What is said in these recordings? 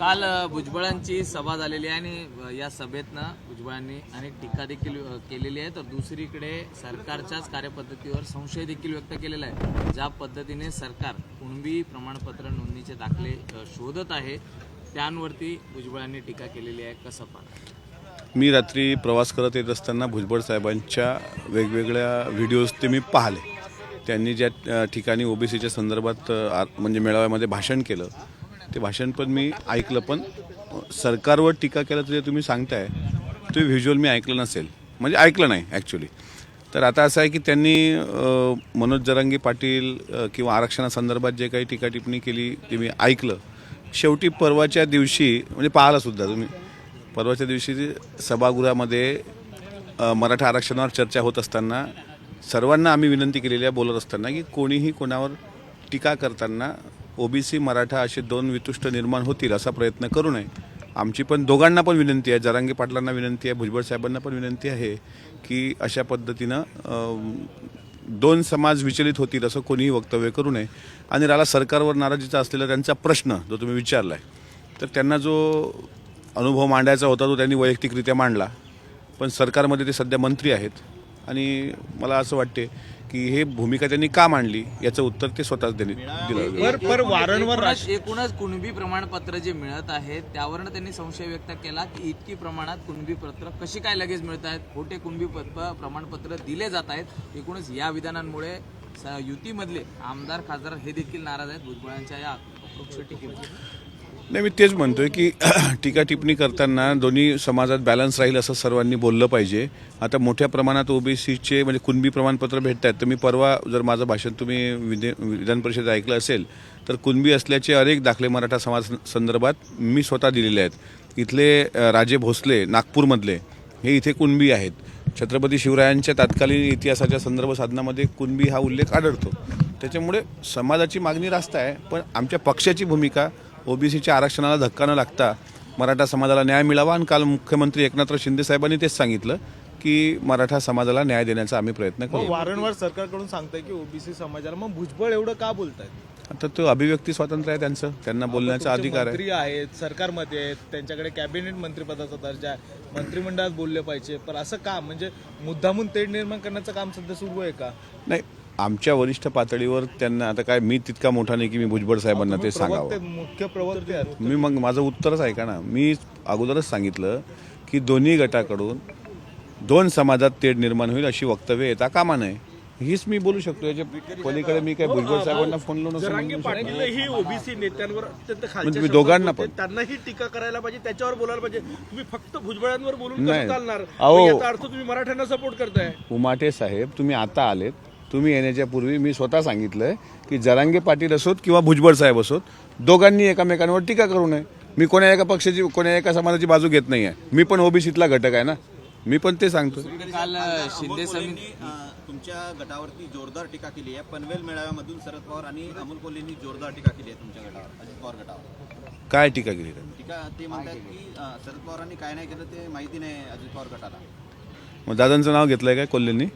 काल भुजबळांची सभा झालेली आहे आणि या सभेतनं भुजबळांनी अनेक टीका देखील केलेली आहे. तर दुसरीकडे सरकारच्याच कार्यपद्धतीवर संशय देखील व्यक्त केलेला आहे ज्या पद्धतीने सरकार कुणबी प्रमाणपत्र नोंदणीचे दाखले शोधत आहे त्यांवरती भुजबळांनी टीका केलेली आहे. कसं पाहता मी रात्री प्रवास करत येत असताना भुजबळ साहेबांच्या वेगवेगळ्या व्हिडिओज ते मी पाहिले. त्यांनी ज्या ठिकाणी ओबीसीच्या संदर्भात म्हणजे मेळाव्यामध्ये भाषण केलं ते भाषण पण मी ऐकलं पण सरकारवर टीका केलं तर जे तुम्ही सांगताय ते व्हिज्युअल मी ऐकलं नसेल. म्हणजे ऐकलं नाही ॲक्च्युली तर आता असं आहे की त्यांनी मनोज जरांगी पाटील किंवा आरक्षणासंदर्भात जे काही टीका टिप्पणी केली ते मी ऐकलं. शेवटी परवाच्या दिवशी म्हणजे पाहालासुद्धा तुम्ही परवाच्या दिवशी सभागृहामध्ये मराठा आरक्षणावर चर्चा होत असताना सर्वांना आम्ही विनंती केलेली आहे बोलत असताना की कोणीही कोणावर टीका करताना ओबीसी मराठा असे दोन वितुष्ट निर्माण होतील असा प्रयत्न करू नये. आमची पण दोघांना पण विनंती आहे जरांगे पाटलांना विनंती आहे भुजबळ साहेबांना पण विनंती आहे की अशा पद्धतीनं दोन समाज विचलित होतील असं कोणीही वक्तव्य करू नये. आणि राहिला सरकारवर नाराजीचा असलेला त्यांचा प्रश्न जो तुम्ही विचारला आहे तर त्यांना जो अनुभव मांडायचा होता तो त्यांनी वैयक्तिकरित्या मांडला. पण सरकारमध्ये ते सध्या मंत्री आहेत. आणि मला असं वाटते की हे भूमिका त्यांनी का मांडली याचं उत्तर ते स्वतःच दिलं. पर पर वारंवार एकूणच एकूणच कुणबी प्रमाणपत्र जे मिळत आहेत त्यावरनं त्यांनी संशय व्यक्त केला की इतकी प्रमाणात कुणबी पत्र कशी काय लगेच मिळत आहेत? खोटे कुणबी पत्र प्रमाणपत्र दिले जात आहेत. एकूणच या विधानांमुळे युतीमधले आमदार खासदार हे देखील नाराज आहेत. भुजबळांच्या या अप्रोक्ष टीकेवर नाही मी तेच म्हणतोय की टीका टिप्पणी करताना दोन्ही समाजात बॅलन्स राहील असं सर्वांनी बोललं पाहिजे. आता मोठ्या प्रमाणात ओबीसीचे म्हणजे कुणबी प्रमाणपत्र भेटत आहेत तर मी परवा जर माझं भाषण तुम्ही विधे विधान परिषद ऐकलं असेल तर कुणबी असल्याचे अनेक दाखले मराठा समाज संदर्भात मी स्वतः दिलेले आहेत. इथले राजे भोसले नागपूरमधले हे इथे कुणबी आहेत. छत्रपती शिवरायांच्या तत्कालीन इतिहासाच्या संदर्भ साधनामध्ये कुणबी हा उल्लेख आढळतो. त्याच्यामुळे समाजाची मागणी रास्त आहे पण आमच्या पक्षाची भूमिका ओबीसीच्या आरक्षणाला धक्का न लागता मराठा समाजाला न्याय मिळावा आणि काल मुख्यमंत्री एकनाथराव शिंदे साहेबांनी तेच सांगितलं की मराठा समाजाला न्याय देण्याचा आम्ही प्रयत्न करू. वारंवार सरकारकडून सांगताय की ओबीसी समाजाला मग भुजबळ एवढं का बोलतायत? आता तो अभिव्यक्ती स्वातंत्र्य आहे त्यांचं. त्यांना बोलण्याचा अधिकार आहे. आहेत सरकारमध्ये आहेत त्यांच्याकडे कॅबिनेट मंत्रिपदाचा दर्जा आहे. मंत्रिमंडळात बोलले पाहिजे. पण असं काम म्हणजे मुद्दामून तेढ निर्माण करण्याचं काम सध्या सुरू आहे का? नाही आमच्या वरिष्ठ पातळीवर त्यांना आता काय मी तितका मोठा नाही की मी भुजबळ साहेबांना ते सांगावं. मुख्य प्रवक्ते आहेत. मी मग माझं उत्तरच ऐका ना. मी अगोदरच सांगितलं की दोन्ही गटाकडून दोन समाजात तेढ निर्माण होईल अशी वक्तव्य येता कामा नये. हीच मी बोलू शकतो. याच्या पलीकडे मी काय भुजबळ साहेबांना फोन लावून ही ओबीसी नेत्यांवर अत्यंत खालच्या म्हणजे दोघांना. पण. त्यांनाही टीका करायला पाहिजे त्याच्यावर बोलायला पाहिजे. तुम्ही फक्त भुजबळांवर बोलून चालणार? अहो. मग याचा अर्थ तुम्ही मराठ्यांना सपोर्ट करताय. उमाटे साहेब तुम्ही आता आलेत. तुम्ही येण्याच्या पूर्वी मी स्वतः सांगितलंय की जरांगे पाटील असोत किंवा भुजबळ साहेब असोत दोघांनी एकमेकांवर टीका करू नये. मी कोण्या एका पक्षाची कोण्या एका समाजाची बाजू घेत नाही आहे मी पण ओबीसीतला घटक आहे ना. मी पण ते सांगतो काल शिंदे तुमच्या गटावरती जोरदार टीका केली आहे. पनवेल मेळाव्यामधून शरद पवार आणि अमोल कोल्हेंनी जोरदार टीका केली आहे तुमच्या गटावर अजित पवार गटावर. काय टीका केली त्यांनी? टीका ते म्हणतात की शरद पवारांनी काय नाही केलं ते माहिती नाही अजित पवार गटाला. मग दादांचं नाव घेतलंय काय कोल्हेंनी?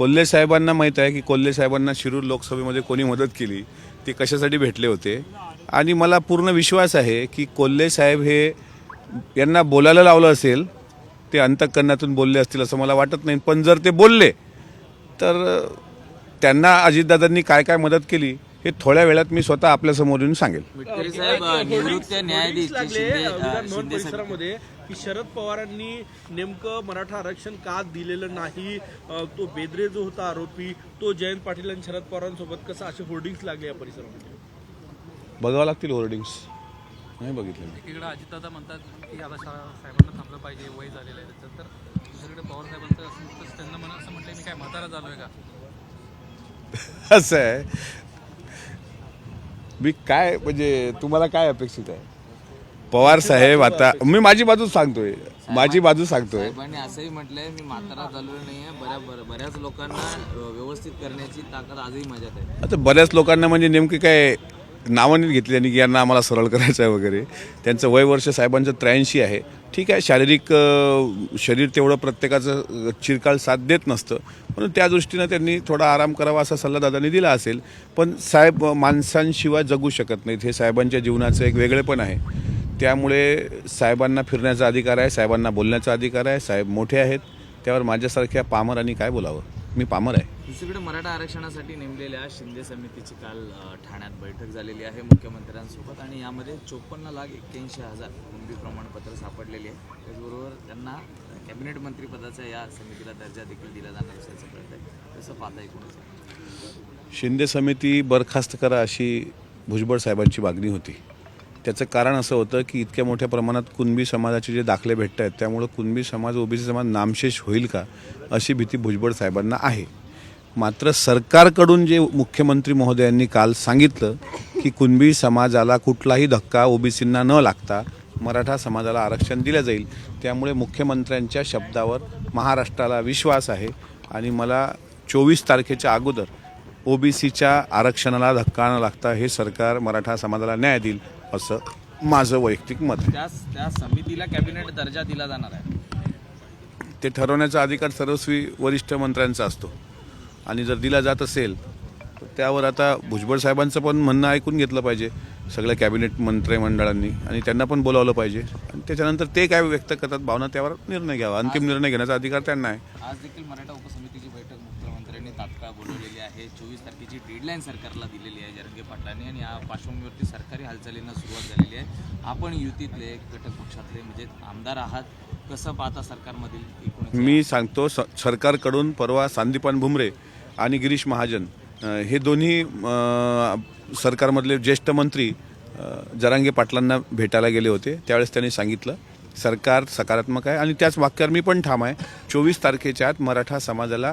कोल्हे साहेबांना माहीत आहे की कोल्हे साहेबांना शिरूर लोकसभेमध्ये कोणी मदत केली ते कशासाठी भेटले होते? आणि मला पूर्ण विश्वास आहे की कोल्हे साहेब हे यांना बोलायला लावलं असेल ते अंतकरणातून बोलले असतील असं मला वाटत नाही. पण जर ते बोलले तर त्यांना अजितदादांनी काय काय मदत केली हे थोड्या वेळात मी स्वतः आपल्यासमोर येऊन सांगेल. की शरद पवारांनी नेमकं मराठा आरक्षण का दिलेलं नाही? तो बेदरे जो होता आरोपी तो जयंत पाटील आणि शरद पवारांसोबत कसं असे होर्डिंग्स लागले या परिसरामध्ये? बघावं लागतील होर्डिंग्स. नाही बघितले मी. एकीकडे अजितदादा म्हणतात की आता साहेबांना थांबलं पाहिजे वय झालेलं आहे त्याचं. तर दुसरीकडे पवार साहेबांचं असं त्यांना म्हणा असं म्हटलं मी काय म्हातारा झालोय का? असं आहे. मी काय म्हणजे तुम्हाला काय अपेक्षित आहे? पवार साहेब आता मी माझी बाजू सांगतोय. माझी बाजू सांगतोय. साहेबांनी असंही म्हटलंय मी म्हातारा झालेलो नाहीये. बऱ्या बऱ्या- बऱ्याच लोकांना व्यवस्थित करण्याची ताकद आजही माझ्यात आहे. आता बऱ्याच लोकांना म्हणजे नेमकी काय नावं नाही घेतली आणि की यांना आम्हाला सरळ करायचं आहे वगैरे. त्यांचं वय वर्ष साहेबांचं त्र्याऐंशी आहे. ठीक आहे शारीरिक शरीर तेवढं प्रत्येकाचं अ, चिरकाल साथ देत नसतं. म्हणून त्या दृष्टीनं त्यांनी थोडा आराम करावा असा सल्ला दादांनी दिला असेल. पण साहेब माणसांशिवाय जगू शकत नाहीत. हे साहेबांच्या जीवनाचं एक वेगळेपण आहे. त्यामुळे साहेबांना फिरण्याचा अधिकार आहे साहेबांना बोलण्याचा अधिकार आहे साहेब मोठे आहेत. त्यावर माझ्यासारख्या पामरांनी काय बोलावं? मी पामर आहे. दुसरीकडे मराठा आरक्षणासाठी नेमलेल्या शिंदे समितीची काल ठाण्यात बैठक झालेली आहे मुख्यमंत्र्यांसोबत आणि यामध्ये चोपन्न लाख एक्क्याऐंशी हजार कुणबी प्रमाणपत्र सापडलेली आहे. त्याचबरोबर त्यांना कॅबिनेट मंत्रिपदाचा या समितीला दर्जा देखील दिला जाणार असल्याचं कळत आहे कसं पाहता एकूणच शिंदे समिती बरखास्त करा अशी भुजबळ साहेबांची मागणी होती. त्याचं कारण असं होतं की इतक्या मोठ्या प्रमाणात कुणबी समाजाचे जे दाखले भेटत आहेत त्यामुळं कुणबी समाज ओबीसी समाज नामशेष होईल का अशी भीती भुजबळ साहेबांना आहे. मात्र सरकारकडून जे मुख्यमंत्री महोदयांनी काल सांगितलं की कुणबी समाजाला कुठलाही धक्का ओबीसींना न लागता मराठा समाजाला आरक्षण दिलं जाईल. त्यामुळे मुख्यमंत्र्यांच्या शब्दावर महाराष्ट्राला विश्वास आहे आणि मला चोवीस तारखेच्या अगोदर ओबीसीच्या आरक्षणाला धक्का न लागता हे सरकार मराठा समाजाला न्याय देईल असं माझं वैयक्तिक मत. आहे त्या त्या समितीला कॅबिनेट दर्जा दिला जाणार आहे. ते ठरवण्याचा अधिकार सर्वस्वी वरिष्ठ मंत्र्यांचा असतो. आणि जर दिला जात असेल तर त्यावर आता भुजबळ साहेबांचं पण म्हणणं ऐकून घेतलं पाहिजे सगळ्या कॅबिनेट मंत्रिमंडळांनी आणि त्यांना पण बोलावलं पाहिजे. आणि त्याच्यानंतर ते काय व्यक्त करतात भावना त्यावर निर्णय घ्यावा. अंतिम निर्णय घेण्याचा अधिकार त्यांना आहे. आज देखील मराठा मुख्यमंत्र्यांनी तात्काळ बोलवलेली आहे. चोवीस तारखेची डेडलाईन सरकारला दिलेली आहे जरंगे पाटलांनी. आणि या पार्श्वभूमीवरती सरकारी हालचालींना सुरुवात झालेली आहे. आपण युतीतले घटक पक्षातले म्हणजे आमदार आहात कसं पाहता सरकारमधील मी सांगतो स सरकारकडून परवा सांदीपान भुमरे आणि गिरीश महाजन हे दोन्ही सरकारमधले ज्येष्ठ मंत्री जरांगे पाटलांना भेटायला गेले होते. त्यावेळेस त्यांनी सांगितलं सरकार सकारात्मक आहे. आणि त्याच वाक्यावर मी पण ठाम आहे. चोवीस तारखेच्या आत मराठा समाजाला